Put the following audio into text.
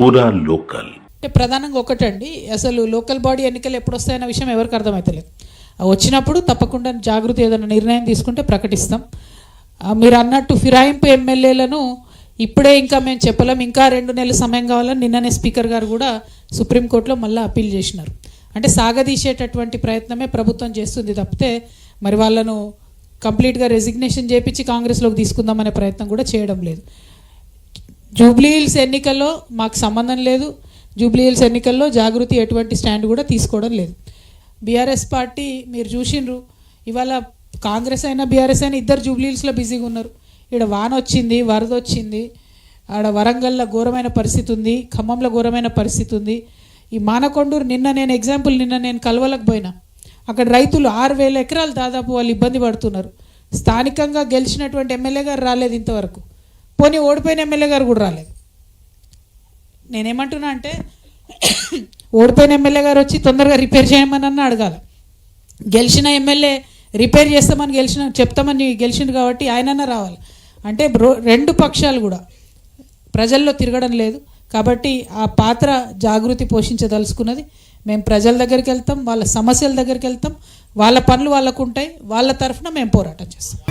పూరా లోకల్. అంటే ప్రధానంగా ఒకటండి అసలు లోకల్ బాడీ ఎన్నికలు ఎప్పుడు వస్తాయన్న విషయం ఎవరికి అర్థమవుతలేదు వచ్చినప్పుడు తప్పకుండా జాగృతి ఏదైనా నిర్ణయం తీసుకుంటే ప్రకటిస్తాం. మీరు అన్నట్టు ఫిరాయింపు ఎమ్మెల్యేలను ఇప్పుడే ఇంకా మేము చెప్పలేం ఇంకా రెండు నెలల సమయం కావాలని నిన్ననే స్పీకర్ గారు కూడా సుప్రీంకోర్టులో మళ్ళీ అప్పీల్ చేసినారు. అంటే సాగదీసేటటువంటి ప్రయత్నమే ప్రభుత్వం చేస్తుంది తప్పితే మరి వాళ్ళను కంప్లీట్గా రెసిగ్నేషన్ చేపించి కాంగ్రెస్లోకి తీసుకుందామనే ప్రయత్నం కూడా చేయడం లేదు. జూబ్లీ హిల్స్ ఎన్నికల్లో మాకు సంబంధం లేదు. జూబ్లీ హిల్స్ ఎన్నికల్లో జాగృతి ఎటువంటి స్టాండ్ కూడా తీసుకోవడం లేదు. బీఆర్ఎస్ పార్టీ మీరు చూసిండ్రు. ఇవాళ కాంగ్రెస్ అయినా బీఆర్ఎస్ అయినా ఇద్దరు జూబ్లీ హిల్స్లో బిజీగా ఉన్నారు. ఇక్కడ వాన వచ్చింది వరద వచ్చింది. ఆడ వరంగల్లో ఘోరమైన పరిస్థితి ఉంది. ఖమ్మంలో ఘోరమైన పరిస్థితి ఉంది. ఈ మానకొండూరు నిన్న నేను ఎగ్జాంపుల్ నిన్న నేను కలవలకు పోయినా. అక్కడ రైతులు ఆరు వేల ఎకరాలు దాదాపు వాళ్ళు ఇబ్బంది పడుతున్నారు. స్థానికంగా గెలిచినటువంటి ఎమ్మెల్యే గారు రాలేదు ఇంతవరకు. పోనీ ఓడిపోయిన ఎమ్మెల్యే గారు కూడా రాలేదు. నేనేమంటున్నా అంటే ఓడిపోయిన ఎమ్మెల్యే గారు వచ్చి తొందరగా రిపేర్ చేయమని అన్న అడగాలి. గెలిచిన ఎమ్మెల్యే రిపేర్ చేస్తామని గెలిచిన చెప్తామని గెలిచిండు కాబట్టి ఆయనన్నా రావాలి. అంటే రెండు పక్షాలు కూడా. ప్రజల్లో తిరగడం లేదు. కాబట్టి ఆ పాత్ర జాగృతి పోషించదలుచుకున్నది. మేము ప్రజల దగ్గరికి వెళ్తాం వాళ్ళ సమస్యల దగ్గరికి వెళ్తాం. వాళ్ళ పనులు వాళ్ళకు ఉంటాయి వాళ్ళ తరఫున మేము పోరాటం చేస్తాం.